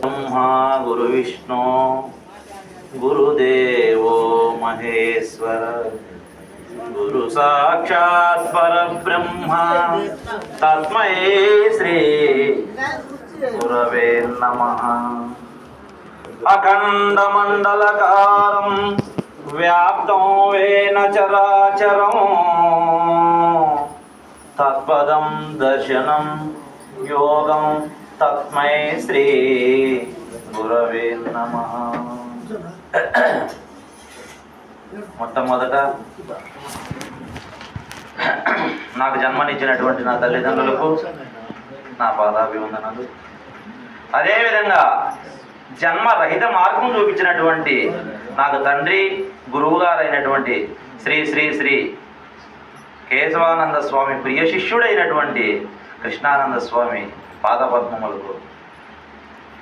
బ్రహ్మా గురు విష్ణు గురుదేవో మహేశ్వర గురు సాక్షాత్ పరబ్రహ్మ తస్మై శ్రీ గురవే నమ అఖండమండలకారం వ్యాప్తం వేన చరాచరం తత్పదం దర్శనం యోగం తస్మై శ్రీ గురవే నమ. మొట్టమొదట నాకు జన్మనిచ్చినటువంటి నా తల్లిదండ్రులకు నా పాదాభివందనలు. అదేవిధంగా జన్మరహిత మార్గం చూపించినటువంటి నాకు తండ్రి గురువుగారైనటువంటి శ్రీ శ్రీ శ్రీ కేశవానంద స్వామి ప్రియ శిష్యుడైనటువంటి కృష్ణానంద స్వామి పాదపద్మములకు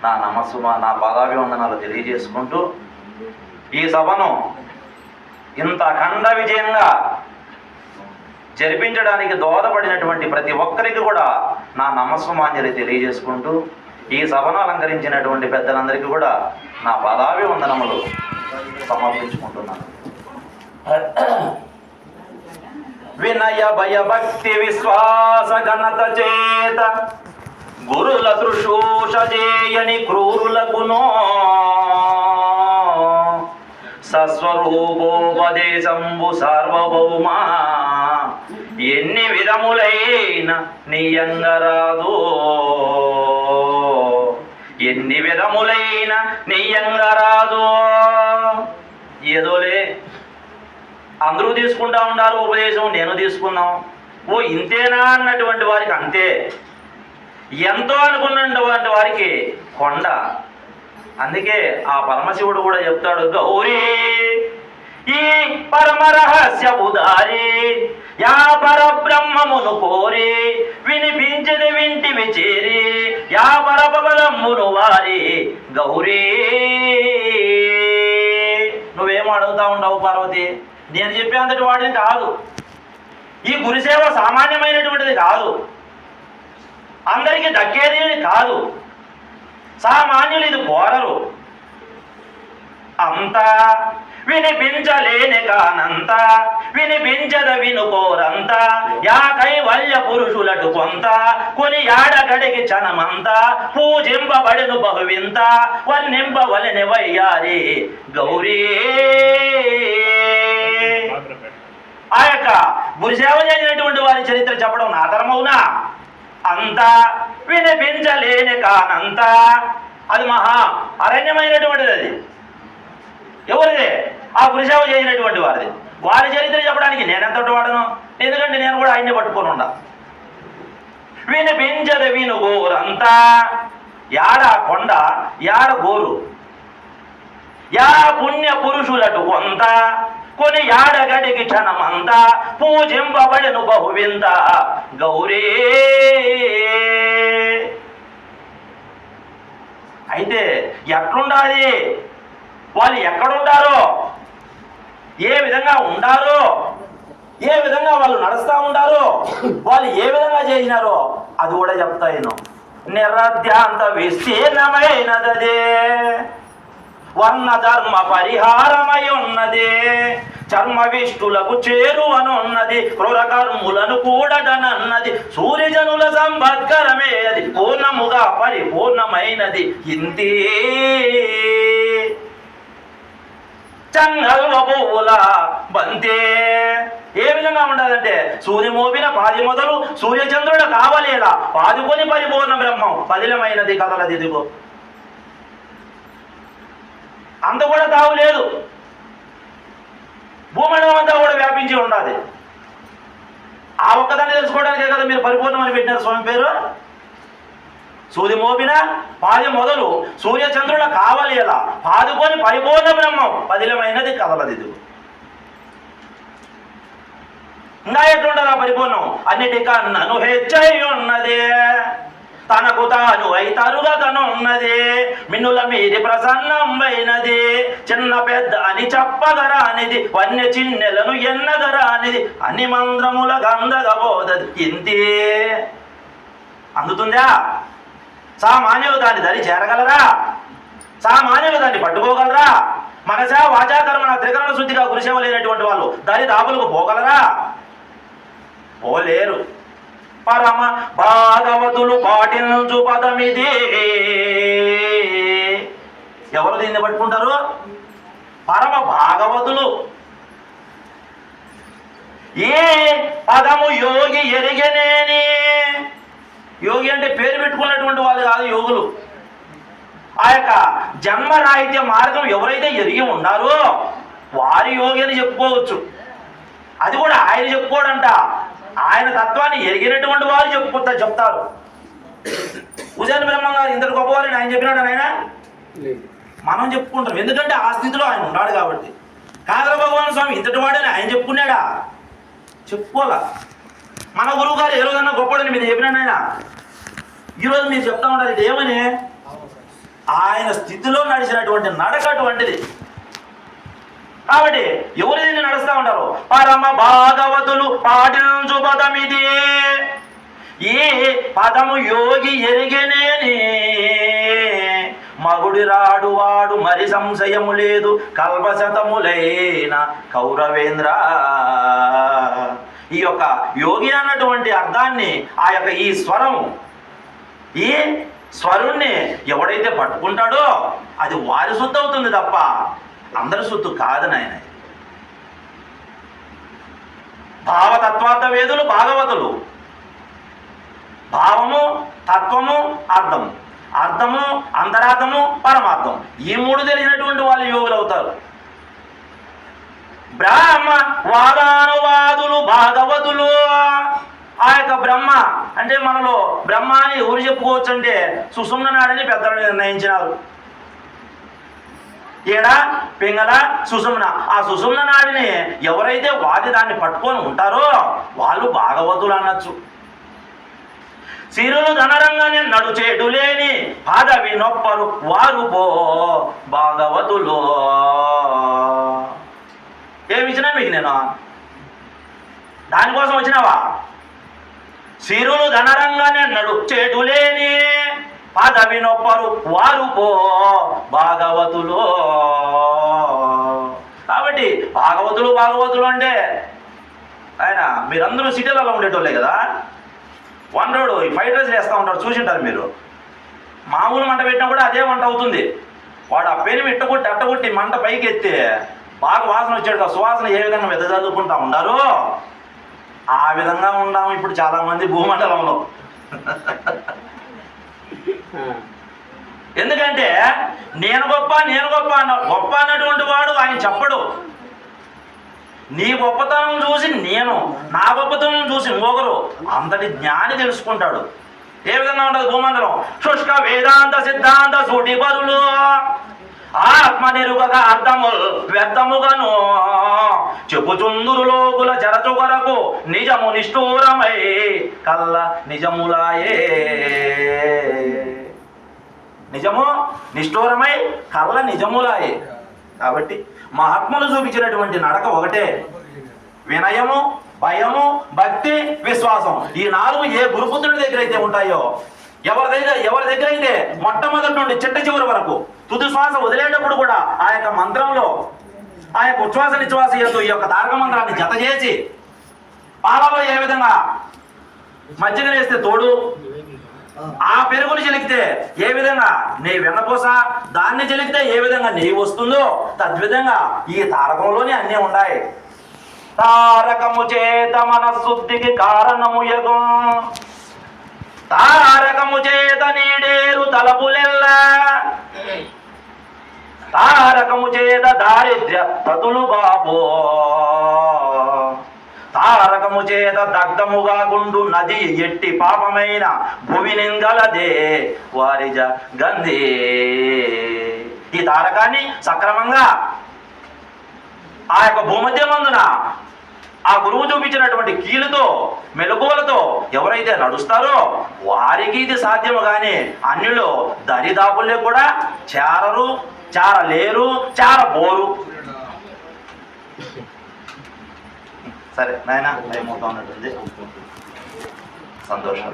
నా నమస్సు నా పాదాభివందనాలు తెలియజేసుకుంటూ ఈ సభను ఇంత అఖండ విజయంగా జరిపించడానికి దోహదపడినటువంటి ప్రతి ఒక్కరికి కూడా నా నమస్సుమాంజలి తెలియజేసుకుంటూ ఈ సభను అలంకరించినటువంటి పెద్దలందరికీ కూడా నా పాదాభివందనములు సమర్పించుకుంటున్నాను. వినయ భయ భక్తి విశ్వాస ఘనత చేత. గురుల శుశ్రూష చేయని క్రూరులకునో సస్వరూపోపదేశంబు సార్వభౌమా. ఎన్ని విధములైన నీయంగరాదు. ఎన్ని విధములైన నీయంగరాదు. ఏదోలే. అందరూ తీసుకుంటా ఉన్నారు ఉపదేశం నేను తీసుకున్నాం ఓ ఇంతేనా అన్నటువంటి వారికి అంతే. ఎంతో అనుకున్నటువంటి వారికి కొండ. అందుకే ఆ పరమశివుడు కూడా చెప్తాడు గౌరీ ఈ పరమ రహస్య ఉదారి యా పరబ్రహ్మమును కోరి వినిపించని వింటివి చేరి యా పరపదమ్మును వారి గౌరీ. నువ్వేం అడుగుతా ఉండవు పార్వతి? నేను చెప్పేంతటి వాడిని కాదు. ఈ గురుసేవ సామాన్యమైనటువంటిది కాదు. అందరికీ దక్కేది కాదు. సామాన్యులు ఇది కోరరు. అంతా వినిపించలేని కానంత వినిపించద వినుకోరంత యా కైవల్య పురుషులటు కొంత కొని యాడగడికి చనమంత పూజింపబడిను బహువింత వర్ణింపవలని వయ్యారి గౌరీ. ఆ యొక్క గురుసేవ చేసినటువంటి వారి చరిత్ర చెప్పడం నా ధర్మవునా అంతా వినిపించలేని కానంతా. అది మహా అరణ్యమైనటువంటిది అది. ఎవరిది? ఆ గురుసేవ చేసినటువంటి వారిది. వారి చరిత్ర చెప్పడానికి నేనెంతటి వాడను ఎందుకంటే నేను కూడా ఆయన్ని పట్టుకొని ఉండా. వినిపించదు విను గోరంతా యాడ కొండ యాడ గోరు. యా పుణ్య పురుషులటు కొంత. కొని యాడగడికి క్షణమంత పూజింపబడిను బహువింద గౌరీ అయితే ఎట్లుండాలి వాళ్ళు ఎక్కడుండారో ఏ విధంగా ఉండారో ఏ విధంగా వాళ్ళు నడుస్తూ ఉండారో వాళ్ళు ఏ విధంగా చేసినారో అది కూడా చెప్తాను నేను నిరధ్యాంత విస్తీర్ణమైనదే వర్ణ ధర్మ పరిహారమై ఉన్నది చర్మ విష్టులకు చేరువనున్నది. క్రూర కర్ములను కూడదనన్నది సూర్యజనుల సంభత్కరమే అది పూర్ణముగా పరిపూర్ణమైనది. ఇంతే చంగల్వ పువ్వుల బంతే. ఏ విధంగా ఉండాలంటే సూర్య మోపిన పాది మొదలు సూర్యచంద్రుడు కావలేలా. పాదుకొని పరిపూర్ణ బ్రహ్మం. పదిలమైనది కథలది ఇదిగో. అంత కూడా తావు లేదు. భూమండలం అంతా కూడా వ్యాపించి ఉండాలి. ఆ ఒక్కదాన్ని తెలుసుకోవడానికే కదా మీరు పరిపూర్ణమని పెట్టినారు స్వామి పేరు? సూర్య మోపిన పాది మొదలు సూర్యచంద్రుల ఎలా? పాదుకొని పరిపూర్ణ బ్రహ్మం. పదిలమైనది కదలది ఇంకా ఎట్లుండదు ఆ పరిపూర్ణం? నువ్వు హెచ్చై ఉన్నదే. తనకు తాను అయితరుగా తను ఉన్నది మిన్నుల మీది ప్రసన్నమైనది. చిన్న పెద్ద అని చెప్పగరానిది. వన్య చిన్నెలను ఎన్నగరానిది. అన్ని మంత్రముల గంధగబోదది ఇంతే. అందుతుందా? సామాన్యులు దాన్ని దరి చేరగలరా? సామాన్యులు దాన్ని పట్టుకోగలరా? మనస వాచాకర్మణ త్రికరణ శుద్ధిగా గురిసేవలేనటువంటి వాళ్ళు దరి దాపులకు పోగలరా? పోలేరు. పరమ భాగవతులు పాటించు పదమిది. ఎవరు దీన్ని పట్టుకుంటారు? పరమ భాగవతులు. ఏ పదము యోగి ఎరిగనేని? యోగి అంటే పేరు పెట్టుకున్నటువంటి వాళ్ళు కాదు యోగులు. ఆ యొక్క జన్మరాహిత్య మార్గం ఎవరైతే ఎరిగి ఉన్నారో వారి యోగి అని చెప్పుకోవచ్చు. అది కూడా ఆయన చెప్పుకోడంట. ఆయన తత్వాన్ని ఎరిగినటువంటి వారు చెప్పుకుంటా చెప్తారు. ఉజయన్ బ్రహ్మ గారు ఇంతటి గొప్పవారిని ఆయన చెప్పినాడు ఆయన లేదు. మనం చెప్పుకుంటాం. ఎందుకంటే ఆ స్థితిలో ఆయన ఉన్నాడు కాబట్టి. కాదర భగవాన్ స్వామి ఇంతటి వాడని ఆయన చెప్పుకున్నాడా? చెప్పుకోలా మన గురువు గారు ఏ రోజన్నా గొప్పడని మీరు చెప్పినాడు ఆయన ఈరోజు మీరు చెప్తా ఉంటారు ఇది ఏమని ఆయన స్థితిలో నడిచినటువంటి నడక అటువంటిది. కాబట్టి ఎవరు దీన్ని నడుస్తూ ఉంటారు? పరమ భాగవతులు పాటించు పదమిది. ఈ పదము యోగి ఎరిగనేని? మగుడి రాడు వాడు మరి సంశయము లేదు కల్పశతములైన కౌరవేంద్ర. ఈ యొక్క యోగి అన్నటువంటి అర్థాన్ని ఆ యొక్క ఈ స్వరం ఈ స్వరుణ్ణి ఎవడైతే పట్టుకుంటాడో అది వారి శుద్ధవుతుంది తప్ప అందరి సొత్తు కాదు నాయన. భావతత్వార్థవేదులు భాగవతులు. భావము తత్వము అర్థము. అర్థము అంతరార్థము పరమార్థం ఈ మూడు తెలిసినటువంటి వాళ్ళు యోగులు అవుతారు. బ్రహ్మ వాదానువాదులు భాగవతులు. ఆ యొక్క బ్రహ్మ అంటే మనలో బ్రహ్మ అని ఎవరు చెప్పుకోవచ్చు అంటే సుసుమ్న నాడని పెద్దలు నిర్ణయించినారు. ఈడ పింగళ సుసుమ్న ఆ సుసుమ్న నాడిని ఎవరైతే వాది దాన్ని పట్టుకొని ఉంటారో వాళ్ళు భాగవతులు అనొచ్చు. సిరులు ధనరంగానే నడుచేటు లేని పాదవి నొప్పరు వారు పో భాగవతులు. ఏమి ఇచ్చినా మీకు నేను? దానికోసం వచ్చినావా? సిరులు ధనరంగానే నడుచేటు పదవినొప్పరు వారు పో భాగవతులు. కాబట్టి భాగవతులు భాగవతులు అంటే ఆయన మీరందరూ సిటీలలో ఉండేటోళ్ళే కదా? వన్ రోడ్ ఈ ఫ్రైడ్ రైస్ వేస్తూ ఉంటారు చూసింటారు మీరు. మామూలు మంట పెట్టినా కూడా అదే మంట అవుతుంది. వాడు ఆ పెను ఇట్టగొట్టి అట్టగొట్టి మంట పైకి ఎత్తి బాగా వాసన వచ్చాడు కదా. సువాసన ఏ విధంగా వెదజల్లుకుంటా ఉన్నారు ఆ విధంగా ఉన్నాము ఇప్పుడు చాలామంది భూమండలంలో. ఎందుకంటే నేను గొప్ప నేను గొప్ప అన్న గొప్ప అన్నటువంటి వాడు ఆయన చెప్పడు. నీ గొప్పతనం చూసి నేను నా గొప్పతనం చూసి ఇంకొకరు అంతటి జ్ఞాని తెలుసుకుంటాడు. ఏ విధంగా ఉండదు భూమండలం? శుష్క వేదాంత సిద్ధాంత సూటి బరులు ఆత్మ నిరుగగా అర్థము వ్యర్థముగాను. చెప్పుచుందురు లోకుల జరచు కొరకు నిజము నిష్ఠూరమై కల్ల నిజములాయే. నిజము నిష్ఠూరమై కళ్ళ నిజములాయే. కాబట్టి మహాత్ములు చూపించినటువంటి నడక ఒకటే. వినయము భయము భక్తి విశ్వాసం ఈ నాలుగు ఏ గురుపుత్రుడి దగ్గర అయితే ఉంటాయో? ఎవరి దగ్గర ఎవరి దగ్గర అయితే మొట్టమొదటి నుండి చిట్ట చివరి వరకు. తుది శ్వాస వదిలేటప్పుడు కూడా ఆ యొక్క మంత్రంలో ఆ యొక్క ఉచ్ఛ్వాస నిశ్వాస ఈ యొక్క తారక మంత్రాన్ని జత చేసి పాలలో ఏ విధంగా మజ్జిగ వేస్తే తోడు ఆ పెరుగును చెలికితే ఏ విధంగా? నీ వెన్నపూస దాన్ని చెలికితే ఏ విధంగా నెయ్యి వస్తుందో తద్విధంగా ఈ తారకంలోనే అన్నీ ఉన్నాయి. తారకము చేత మనశుద్ధికి కారణము యగం తారకము చేత నీడేరు తలపులెల్లా. తారకము చేత దారిద్ర్య తతులు బాబో. పాపము చేత దగ్ధముగా గుండు నది ఎట్టి పాపమైన భూమి నింగలదే వారిజ గంధే. ఈ తారకాన్ని సక్రమంగా ఆ యొక్క భూమధ్యమందున ఆ గురువు చూపించినటువంటి కీలుతో మెలకువలతో ఎవరైతే నడుస్తారో వారికి ఇది సాధ్యము కానీ అన్నిలో దరిదాపులే కూడా చేరరు చేరలేరు చేరబోరు. సరే నాయన టైం అవుతా ఉన్నట్టుంది. సంతోషం